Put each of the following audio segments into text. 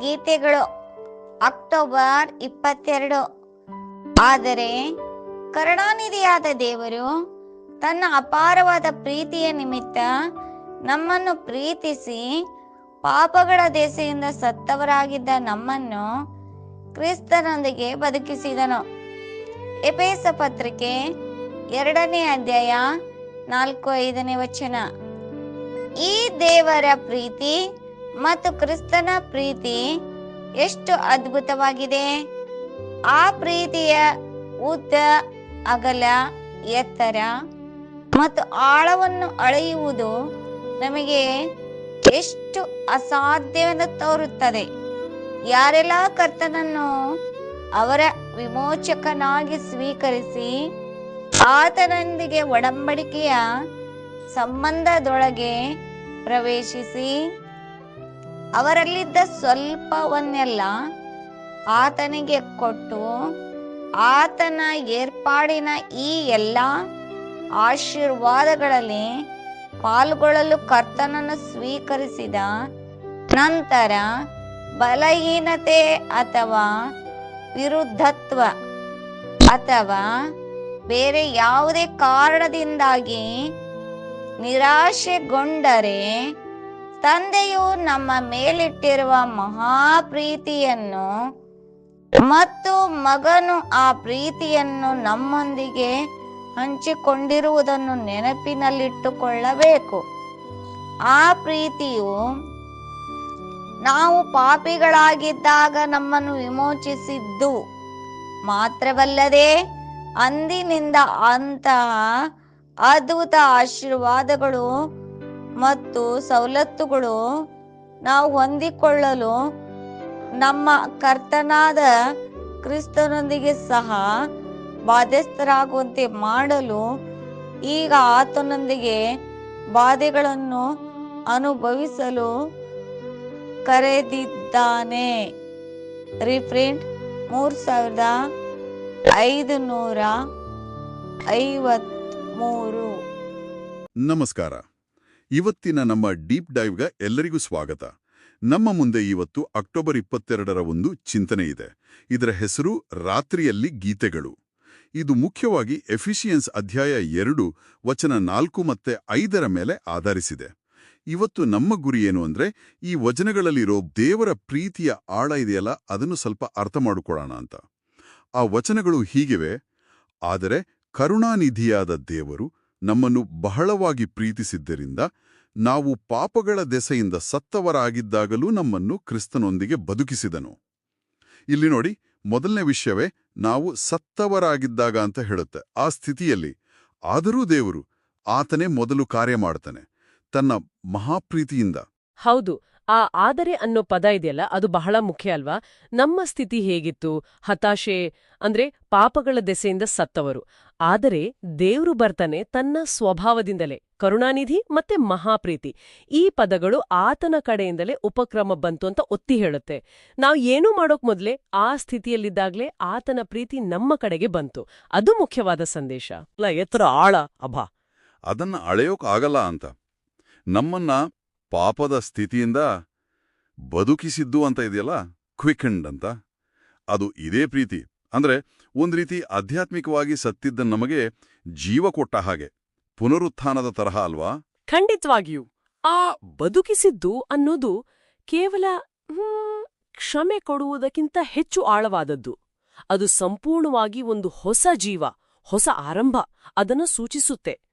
ಗೀತೆಗಳು ಅಕ್ಟೋಬರ್ ಇಪ್ಪತ್ತೆರಡು. ಆದರೆ ಕರುಣಾನಿಧಿಯಾದ ದೇವರು ತನ್ನ ಅಪಾರವಾದ ಪ್ರೀತಿಯ ನಿಮಿತ್ತ ನಮ್ಮನ್ನು ಪ್ರೀತಿಸಿ ಪಾಪಗಳ ದೇಸೆಯಿಂದ ಸತ್ತವರಾಗಿದ್ದ ನಮ್ಮನ್ನು ಕ್ರಿಸ್ತನೊಂದಿಗೆ ಬದುಕಿಸಿದನು. ಎಪೇಸ ಪತ್ರಿಕೆ ಎರಡನೇ ಅಧ್ಯಾಯ ನಾಲ್ಕು ಐದನೇ ವಚನ. ಈ ದೇವರ ಪ್ರೀತಿ ಮತ್ತು ಕ್ರಿಸ್ತನ ಪ್ರೀತಿ ಎಷ್ಟು ಅದ್ಭುತವಾಗಿದೆ. ಆ ಪ್ರೀತಿಯ ಉದ್ದ, ಅಗಲ, ಎತ್ತರ ಮತ್ತು ಆಳವನ್ನು ಅಳೆಯುವುದು ನಮಗೆ ಎಷ್ಟು ಅಸಾಧ್ಯವೆಂದು ತೋರುತ್ತದೆ. ಯಾರೆಲ್ಲ ಕರ್ತನನ್ನು ಅವರ ವಿಮೋಚಕನಾಗಿ ಸ್ವೀಕರಿಸಿ ಆತನೊಂದಿಗೆ ಒಡಂಬಡಿಕೆಯ ಸಂಬಂಧದೊಳಗೆ ಪ್ರವೇಶಿಸಿ ಅವರಲ್ಲಿದ್ದ ಸ್ವಲ್ಪವನ್ನೆಲ್ಲ ಆತನಿಗೆ ಕೊಟ್ಟು ಆತನ ಏರ್ಪಾಡಿನ ಈ ಎಲ್ಲ ಆಶೀರ್ವಾದಗಳಲ್ಲಿ ಪಾಲ್ಗೊಳ್ಳಲು ಕರ್ತನನ್ನು ಸ್ವೀಕರಿಸಿದ ನಂತರ ಬಲಹೀನತೆ ಅಥವಾ ವಿರುದ್ಧತ್ವ ಅಥವಾ ಬೇರೆ ಯಾವುದೇ ಕಾರಣದಿಂದಾಗಿ ನಿರಾಶೆಗೊಂಡರೆ ತಂದೆಯು ನಮ್ಮ ಮೇಲಿಟ್ಟಿರುವ ಮಹಾ ಪ್ರೀತಿಯನ್ನು ಮತ್ತು ಮಗನು ಆ ಪ್ರೀತಿಯನ್ನು ನಮ್ಮೊಂದಿಗೆ ಹಂಚಿಕೊಂಡಿರುವುದನ್ನು ನೆನಪಿನಲ್ಲಿಟ್ಟುಕೊಳ್ಳಬೇಕು. ಆ ಪ್ರೀತಿಯು ನಾವು ಪಾಪಿಗಳಾಗಿದ್ದಾಗ ನಮ್ಮನ್ನು ವಿಮೋಚಿಸಿದ್ದು ಮಾತ್ರವಲ್ಲದೆ ಅಂದಿನಿಂದ ಅಂತಹ ಅದ್ಭುತ ಆಶೀರ್ವಾದಗಳು ಮತ್ತು ಸವಲತ್ತುಗಳು ನಾವು ಹೊಂದಿಕೊಳ್ಳಲು ನಮ್ಮ ಕರ್ತನಾದ ಕ್ರಿಸ್ತನೊಂದಿಗೆ ಸಹ ಬಾಧ್ಯಸ್ಥರಾಗುವಂತೆ ಮಾಡಲು ಈಗ ಆತನೊಂದಿಗೆ ಬಾಧೆಗಳನ್ನು ಅನುಭವಿಸಲು ಕರೆದಿದ್ದಾನೆ. ರಿಪ್ರಿಂಟ್ ಮೂರ್ ಸಾವಿರದ ಐದು ನೂರ ಐವತ್ಮೂರು. ನಮಸ್ಕಾರ. ಇವತ್ತಿನ ನಮ್ಮ ಡೀಪ್ ಡೈವ್ಗೆ ಎಲ್ಲರಿಗೂ ಸ್ವಾಗತ. ನಮ್ಮ ಮುಂದೆ ಇವತ್ತು ಅಕ್ಟೋಬರ್ ಇಪ್ಪತ್ತೆರಡರ ಒಂದು ಚಿಂತನೆ ಇದೆ. ಇದರ ಹೆಸರು ರಾತ್ರಿಯಲ್ಲಿ ಗೀತೆಗಳು. ಇದು ಮುಖ್ಯವಾಗಿ ಎಫಿಷಿಯನ್ಸ್ ಅಧ್ಯಾಯ ಎರಡು, ವಚನ ನಾಲ್ಕು ಮತ್ತೆ ಐದರ ಮೇಲೆ ಆಧರಿಸಿದೆ. ಇವತ್ತು ನಮ್ಮ ಗುರಿ ಏನು ಅಂದ್ರೆ, ಈ ವಚನಗಳಲ್ಲಿರೋ ದೇವರ ಪ್ರೀತಿಯ ಆಳ ಇದೆಯಲ್ಲ, ಅದನ್ನು ಸ್ವಲ್ಪ ಅರ್ಥ ಮಾಡಿಕೊಳ್ಳೋಣ ಅಂತ. ಆ ವಚನಗಳು ಹೀಗಿವೆ. ಆದರೆ ಕರುಣಾನಿಧಿಯಾದ ದೇವರು ನಮ್ಮನ್ನು ಬಹಳವಾಗಿ ಪ್ರೀತಿಸಿದ್ದರಿಂದ ನಾವು ಪಾಪಗಳ ದೆಸೆಯಿಂದ ಸತ್ತವರಾಗಿದ್ದಾಗಲೂ ನಮ್ಮನ್ನು ಕ್ರಿಸ್ತನೊಂದಿಗೆ ಬದುಕಿಸಿದನು. ಇಲ್ಲಿ ನೋಡಿ, ಮೊದಲನೇ ವಿಷಯವೇ ನಾವು ಸತ್ತವರಾಗಿದ್ದಾಗ ಅಂತ ಹೇಳುತ್ತೆ. ಆ ಸ್ಥಿತಿಯಲ್ಲಿ ಆದರೂ ದೇವರು ಆತನೇ ಮೊದಲು ಕಾರ್ಯ ಮಾಡ್ತಾನೆ. ತನ್ನ ಮಹಾಪ್ರೀತಿಯಿಂದ. ಹೌದು ಆ ಆದರೆ ಅನ್ನೋ ಪದ ಇದೆಯಲ್ಲ, ಅದು ಬಹಳ ಮುಖ್ಯ ಅಲ್ವಾ? ನಮ್ಮ ಸ್ಥಿತಿ ಹೇಗಿತ್ತು? ಹತಾಶೆ, ಅಂದ್ರೆ ಪಾಪಗಳ ದೆಸೆಯಿಂದ ಸತ್ತವರು. ಆದರೆ ದೇವ್ರು ಬರ್ತಾನೆ ತನ್ನ ಸ್ವಭಾವದಿಂದಲೇ. ಕರುಣಾನಿಧಿ ಮತ್ತೆ ಮಹಾಪ್ರೀತಿ. ಈ ಪದಗಳು ಆತನ ಕಡೆಯಿಂದಲೇ ಉಪಕ್ರಮ ಬಂತು ಅಂತ ಒತ್ತಿ ಹೇಳುತ್ತೆ. ನಾವು ಏನೂ ಮಾಡೋಕ್ ಮೊದಲೇ ಆ ಸ್ಥಿತಿಯಲ್ಲಿದ್ದಾಗ್ಲೇ ಆತನ ಪ್ರೀತಿ ನಮ್ಮ ಕಡೆಗೆ ಬಂತು. ಅದು ಮುಖ್ಯವಾದ ಸಂದೇಶ. ಎತ್ತರ ಆಳ, ಅಭ. ಅದನ್ನ ಅಳೆಯೋಕಾಗಲ್ಲ ಅಂತ. ನಮ್ಮನ್ನ ಪಾಪದ ಸ್ಥಿತಿಯಿಂದ ಬದುಕಿಸಿದ್ದು ಅಂತ ಇದೆಯಲ್ಲ? ಕ್ವಿಕಂಡ್ ಅಂತ. ಅದು ಇದೇ ಪ್ರೀತಿ. ಅಂದ್ರೆ ಒಂದು ರೀತಿ ಆಧ್ಯಾತ್ಮಿಕವಾಗಿ ಸತ್ತಿದ್ದ ನಮಗೆ ಜೀವ ಕೊಟ್ಟ ಹಾಗೆ. ಪುನರುತ್ಥಾನದ ತರಹ ಅಲ್ವಾ? ಖಂಡಿತವಾಗಿಯೂ. ಆ ಬದುಕಿಸಿದ್ದು ಅನ್ನೋದು ಕೇವಲ ಕ್ಷಮೆ ಕೊಡುವುದಕ್ಕಿಂತ ಹೆಚ್ಚು ಆಳವಾದದ್ದು. ಅದು ಸಂಪೂರ್ಣವಾಗಿ ಒಂದು ಹೊಸ ಜೀವ, ಹೊಸ ಆರಂಭ, ಅದನ್ನು ಸೂಚಿಸುತ್ತೆ.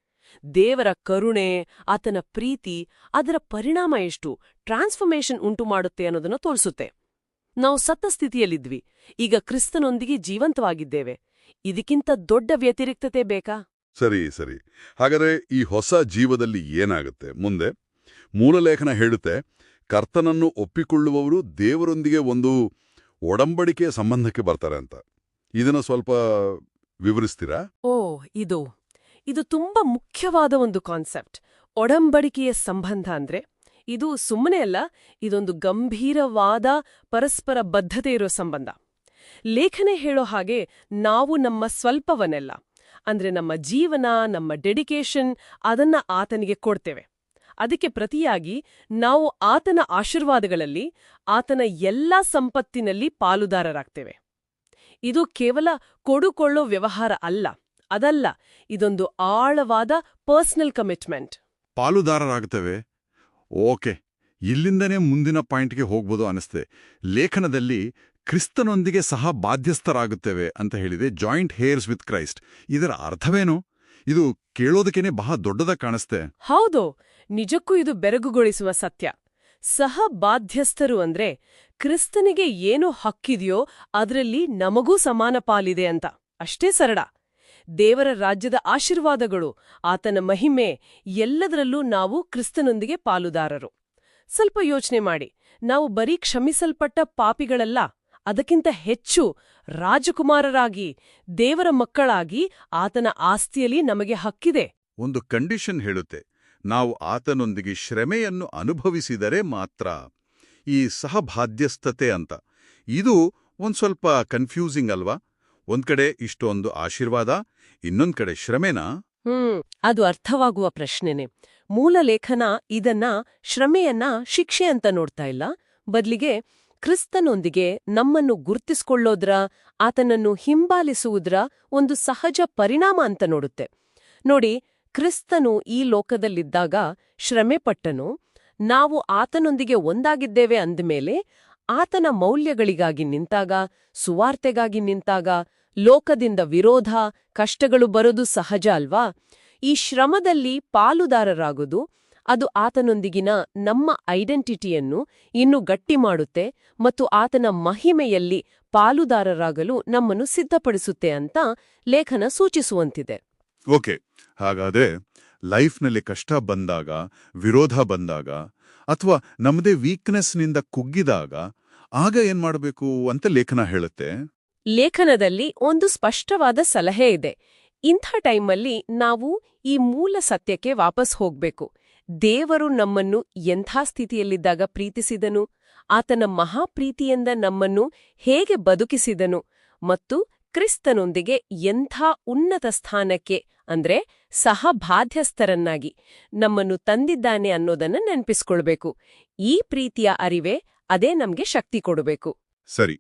ದೇವರ ಕರುಣೆ ಆತನ ಪ್ರೀತಿ ಅದರ ಪರಿಣಾಮ ಎಷ್ಟು ಟ್ರಾನ್ಸ್ಫರ್ಮೇಷನ್ ಉಂಟು ಮಾಡುತ್ತೆ ಅನ್ನೋದನ್ನು ತೋರಿಸುತ್ತೆ. ನಾವು ಸತ್ತ ಸ್ಥಿತಿಯಲ್ಲಿದ್ವಿ ಈಗ ಕ್ರಿಸ್ತನೊಂದಿಗೆ ಜೀವಂತವಾಗಿದ್ದೇವೆ. ಇದಕ್ಕಿಂತ ದೊಡ್ಡ ವ್ಯತಿರಿಕ್ತತೆ ಬೇಕಾ? ಸರಿ ಸರಿ. ಹಾಗಾದ್ರೆ ಈ ಹೊಸ ಜೀವದಲ್ಲಿ ಏನಾಗುತ್ತೆ? ಮುಂದೆ ಮೂಲಲೇಖನ ಹೇಳುತ್ತೆ ಕರ್ತನನ್ನು ಒಪ್ಪಿಕೊಳ್ಳುವವರು ದೇವರೊಂದಿಗೆ ಒಂದು ಒಡಂಬಡಿಕೆಯ ಸಂಬಂಧಕ್ಕೆ ಬರ್ತಾರೆ ಅಂತ. ಇದನ್ನ ಸ್ವಲ್ಪ ವಿವರಿಸ್ತೀರಾ? ಓ ಇದು ಇದು ತುಂಬಾ ಮುಖ್ಯವಾದ ಒಂದು ಕಾನ್ಸೆಪ್ಟ್. ಒಡಂಬಡಿಕೆಯ ಸಂಬಂಧ ಅಂದ್ರೆ, ಇದು ಸುಮ್ಮನೆ ಅಲ್ಲ, ಇದೊಂದು ಗಂಭೀರವಾದ ಪರಸ್ಪರ ಬದ್ಧತೆ ಇರೋ ಸಂಬಂಧ. ಲೇಖನೆ ಹೇಳೋ ಹಾಗೆ ನಾವು ನಮ್ಮ ಸ್ವಲ್ಪವನ್ನೆಲ್ಲ, ಅಂದ್ರೆ ನಮ್ಮ ಜೀವನ, ನಮ್ಮ ಡೆಡಿಕೇಶನ್ ಅದನ್ನ ಆತನಿಗೆ ಕೊಡ್ತೇವೆ. ಅದಕ್ಕೆ ಪ್ರತಿಯಾಗಿ ನಾವು ಆತನ ಆಶೀರ್ವಾದಗಳಲ್ಲಿ, ಆತನ ಎಲ್ಲಾ ಸಂಪತ್ತಿನಲ್ಲಿ ಪಾಲುದಾರರಾಗ್ತೇವೆ. ಇದು ಕೇವಲ ಕೊಡುಕೊಳ್ಳೋ ವ್ಯವಹಾರ ಅಲ್ಲ. ಅದಲ್ಲ ಇದೊಂದು ಆಳವಾದ ಪರ್ಸನಲ್ ಕಮಿಟ್ಮೆಂಟ್. ಪಾಲುದಾರರಾಗುತ್ತವೆ ಓಕೆ ಇಲ್ಲಿಂದನೇ ಮುಂದಿನ ಪಾಯಿಂಟ್ಗೆ ಹೋಗ್ಬೋದು ಅನಿಸ್ತೆ. ಲೇಖನದಲ್ಲಿ ಕ್ರಿಸ್ತನೊಂದಿಗೆ ಸಹ ಬಾಧ್ಯಸ್ಥರಾಗುತ್ತೇವೆ ಅಂತ ಹೇಳಿದೆ ಜಾಯಿಂಟ್ ಹೇರ್ಸ್ ವಿತ್ ಕ್ರೈಸ್ಟ್. ಇದರ ಅರ್ಥವೇನು? ಇದು ಕೇಳೋದಕ್ಕೇನೆ ಬಹಳ ದೊಡ್ಡದ ಕಾಣಿಸ್ತೆ. ಹೌದು ನಿಜಕ್ಕೂ ಇದು ಬೆರಗುಗೊಳಿಸುವ ಸತ್ಯ. ಸಹ ಬಾಧ್ಯಸ್ಥರು ಅಂದ್ರೆ ಕ್ರಿಸ್ತನಿಗೆ ಏನು ಹಕ್ಕಿದೆಯೋ ಅದರಲ್ಲಿ ನಮಗೂ ಸಮಾನ ಪಾಲಿದೆ ಅಂತ. ಅಷ್ಟೇ ಸರಳ. ದೇವರ ರಾಜ್ಯದ ಆಶೀರ್ವಾದಗಳು. ಆತನ ಮಹಿಮೆ ಎಲ್ಲದರಲ್ಲೂ ನಾವು ಕ್ರಿಸ್ತನೊಂದಿಗೆ ಪಾಲುದಾರರು. ಸ್ವಲ್ಪ ಯೋಚನೆ ಮಾಡಿ. ನಾವು ಬರೀ ಕ್ಷಮಿಸಲ್ಪಟ್ಟ ಪಾಪಿಗಳಲ್ಲ. ಅದಕ್ಕಿಂತ ಹೆಚ್ಚು ರಾಜಕುಮಾರರಾಗಿ, ದೇವರ ಮಕ್ಕಳಾಗಿ ಆತನ ಆಸ್ತಿಯಲ್ಲಿ ನಮಗೆ ಹಕ್ಕಿದೆ. ಒಂದು ಕಂಡೀಷನ್ ಹೇಳುತ್ತೆ. ನಾವು ಆತನೊಂದಿಗೆ ಶ್ರಮೆಯನ್ನು ಅನುಭವಿಸಿದರೆ ಮಾತ್ರ ಈ ಸಹಭಾಧ್ಯಸ್ಥತೆ ಅಂತ. ಇದು ಒಂದು ಸ್ವಲ್ಪ ಕನ್ಫ್ಯೂಸಿಂಗ್ ಅಲ್ವಾ? ಒಂದ್ ಕಡೆ ಇಷ್ಟೊಂದು ಆಶೀರ್ವಾದ, ಇನ್ನೊಂದ್ ಕಡೆ ಶ್ರಮೆನಾ? ಹ್ಮ್, ಅದು ಅರ್ಥವಾಗುವ ಪ್ರಶ್ನೆನೆ. ಮೂಲ ಲೇಖನ ಇದನ್ನ ಶ್ರಮೆಯನ್ನ ಶಿಕ್ಷೆ ಅಂತ ನೋಡ್ತಾ ಇಲ್ಲ. ಬದ್ಲಿಗೆ ಕ್ರಿಸ್ತನೊಂದಿಗೆ ನಮ್ಮನ್ನು ಗುರ್ತಿಸ್ಕೊಳ್ಳೋದ್ರ, ಆತನನ್ನು ಹಿಂಬಾಲಿಸುವುದ್ರ ಒಂದು ಸಹಜ ಪರಿಣಾಮ ಅಂತ ನೋಡುತ್ತೆ. ನೋಡಿ, ಕ್ರಿಸ್ತನು ಈ ಲೋಕದಲ್ಲಿದ್ದಾಗ ಶ್ರಮೆಪಟ್ಟನು ನಾವು ಆತನೊಂದಿಗೆ ಒಂದಾಗಿದ್ದೇವೆ ಅಂದಮೇಲೆ ಆತನ ಮೌಲ್ಯಗಳಿಗಾಗಿ ನಿಂತಾಗ, ಸುವಾರ್ತೆಗಾಗಿ ನಿಂತಾಗ, ಲೋಕದಿಂದ ವಿರೋಧ, ಕಷ್ಟಗಳು ಬರೋದು ಸಹಜ ಅಲ್ವಾ? ಈ ಶ್ರಮದಲ್ಲಿ ಪಾಲುದಾರರಾಗೋದು, ಅದು ಆತನೊಂದಿಗಿನ ನಮ್ಮ ಐಡೆಂಟಿಟಿಯನ್ನು ಇನ್ನೂ ಗಟ್ಟಿ ಮಾಡುತ್ತೆ ಮತ್ತು ಆತನ ಮಹಿಮೆಯಲ್ಲಿ ಪಾಲುದಾರರಾಗಲು ನಮ್ಮನ್ನು ಸಿದ್ಧಪಡಿಸುತ್ತೆ ಅಂತ ಲೇಖನ ಸೂಚಿಸುವಂತಿದೆ. ಓಕೆ, ಹಾಗಾದ್ರೆ ಲೈಫ್ನಲ್ಲಿ ಕಷ್ಟ ಬಂದಾಗ, ವಿರೋಧ ಬಂದಾಗ, ಅಥವಾ ನಮ್ಮದೇ ವೀಕ್ನೆಸ್ನಿಂದ ಕುಗ್ಗಿದಾಗ, ಆಗ ಏನ್ ಮಾಡಬೇಕು ಅಂತ ಲೇಖನ ಹೇಳುತ್ತೆ? ಲೇಖನದಲ್ಲಿ ಒಂದು ಸ್ಪಷ್ಟವಾದ ಸಲಹೆ ಇದೆ. ಇಂಥ ಟೈಮಲ್ಲಿ ನಾವು ಈ ಮೂಲ ಸತ್ಯಕ್ಕೆ ವಾಪಸ್ ಹೋಗ್ಬೇಕು. ದೇವರು ನಮ್ಮನ್ನು ಎಂಥ ಸ್ಥಿತಿಯಲ್ಲಿದ್ದಾಗ ಪ್ರೀತಿಸಿದನು? ಆತನ ಮಹಾಪ್ರೀತಿಯಿಂದ ನಮ್ಮನ್ನು ಹೇಗೆ ಬದುಕಿಸಿದನು? ಮತ್ತು ಕ್ರಿಸ್ತನೊಂದಿಗೆ ಎಂಥ ಉನ್ನತ ಸ್ಥಾನಕ್ಕೆ ಅಂದ್ರೆ ಸಹಬಾಧ್ಯಸ್ಥರನ್ನಾಗಿ ನಮ್ಮನ್ನು ತಂದಿದ್ದಾನೆ ಅನ್ನೋದನ್ನ ನೆನ್ಪಿಸ್ಕೊಳ್ಬೇಕು. ಈ ಪ್ರೀತಿಯ ಅರಿವೇ ಅದೇ ನಮ್ಗೆ ಶಕ್ತಿ ಕೊಡಬೇಕು. ಸರಿ.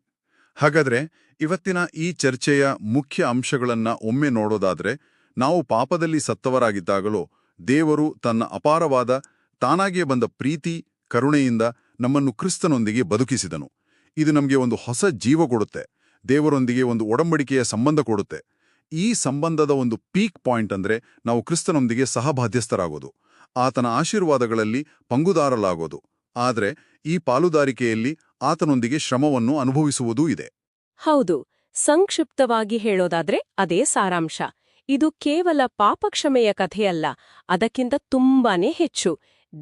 ಹಾಗಾದ್ರೆ ಇವತ್ತಿನ ಈ ಚರ್ಚೆಯ ಮುಖ್ಯ ಅಂಶಗಳನ್ನ ಒಮ್ಮೆ ನೋಡೋದಾದ್ರೆ, ನಾವು ಪಾಪದಲ್ಲಿ ಸತ್ತವರಾಗಿದ್ದಾಗಲೂ, ದೇವರು ತನ್ನ ಅಪಾರವಾದ ತಾನಾಗಿಯೇ ಬಂದ ಪ್ರೀತಿ, ಕರುಣೆಯಿಂದ ನಮ್ಮನ್ನು ಕ್ರಿಸ್ತನೊಂದಿಗೆ ಬದುಕಿಸಿದನು. ಇದು ನಮಗೆ ಒಂದು ಹೊಸ ಜೀವ ಕೊಡುತ್ತೆ. ದೇವರೊಂದಿಗೆ ಒಂದು ಒಡಂಬಡಿಕೆಯ ಸಂಬಂಧ ಕೊಡುತ್ತೆ. ಈ ಸಂಬಂಧದ ಒಂದು ಪೀಕ್ ಪಾಯಿಂಟ್ ಅಂದ್ರೆ ನಾವು ಕ್ರಿಸ್ತನೊಂದಿಗೆ ಸಹಬಾಧ್ಯಸ್ಥರಾಗೋದು. ಆತನ ಆಶೀರ್ವಾದಗಳಲ್ಲಿ ಪಂಗುದಾರಲಾಗೋದು. ಆದರೆ ಈ ಪಾಲುದಾರಿಕೆಯಲ್ಲಿ ಆತನೊಂದಿಗೆ ಶ್ರಮವನ್ನು ಅನುಭವಿಸುವುದೂ ಇದೆ. ಹೌದು. ಸಂಕ್ಷಿಪ್ತವಾಗಿ ಹೇಳೋದಾದ್ರೆ ಅದೇ ಸಾರಾಂಶ. ಇದು ಕೇವಲ ಪಾಪಕ್ಷಮೆಯ ಕಥೆಯಲ್ಲ, ಅದಕ್ಕಿಂತ ತುಂಬಾನೇ ಹೆಚ್ಚು.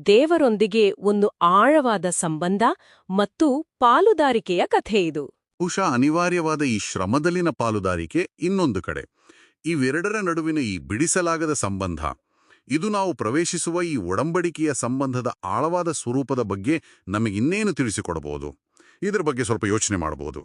ದೇವರೊಂದಿಗೆ ಒಂದು ಆಳವಾದ ಸಂಬಂಧ ಮತ್ತು ಪಾಲುದಾರಿಕೆಯ ಕಥೆ ಇದು. ಬಹುಶಃ ಅನಿವಾರ್ಯವಾದ ಈ ಶ್ರಮದಲ್ಲಿನ ಪಾಲುದಾರಿಕೆ ಇನ್ನೊಂದು ಕಡೆ. ಇವೆರಡರ ನಡುವಿನ ಈ ಬಿಡಿಸಲಾಗದ ಸಂಬಂಧ, ಇದು ನಾವು ಪ್ರವೇಶಿಸುವ ಈ ಒಡಂಬಡಿಕೆಯ ಸಂಬಂಧದ ಆಳವಾದ ಸ್ವರೂಪದ ಬಗ್ಗೆ ನಮಗಿನ್ನೇನು ತಿಳಿಸಿಕೊಡಬಹುದು? ಇದರ ಬಗ್ಗೆ ಸ್ವಲ್ಪ ಯೋಚನೆ ಮಾಡಬಹುದು.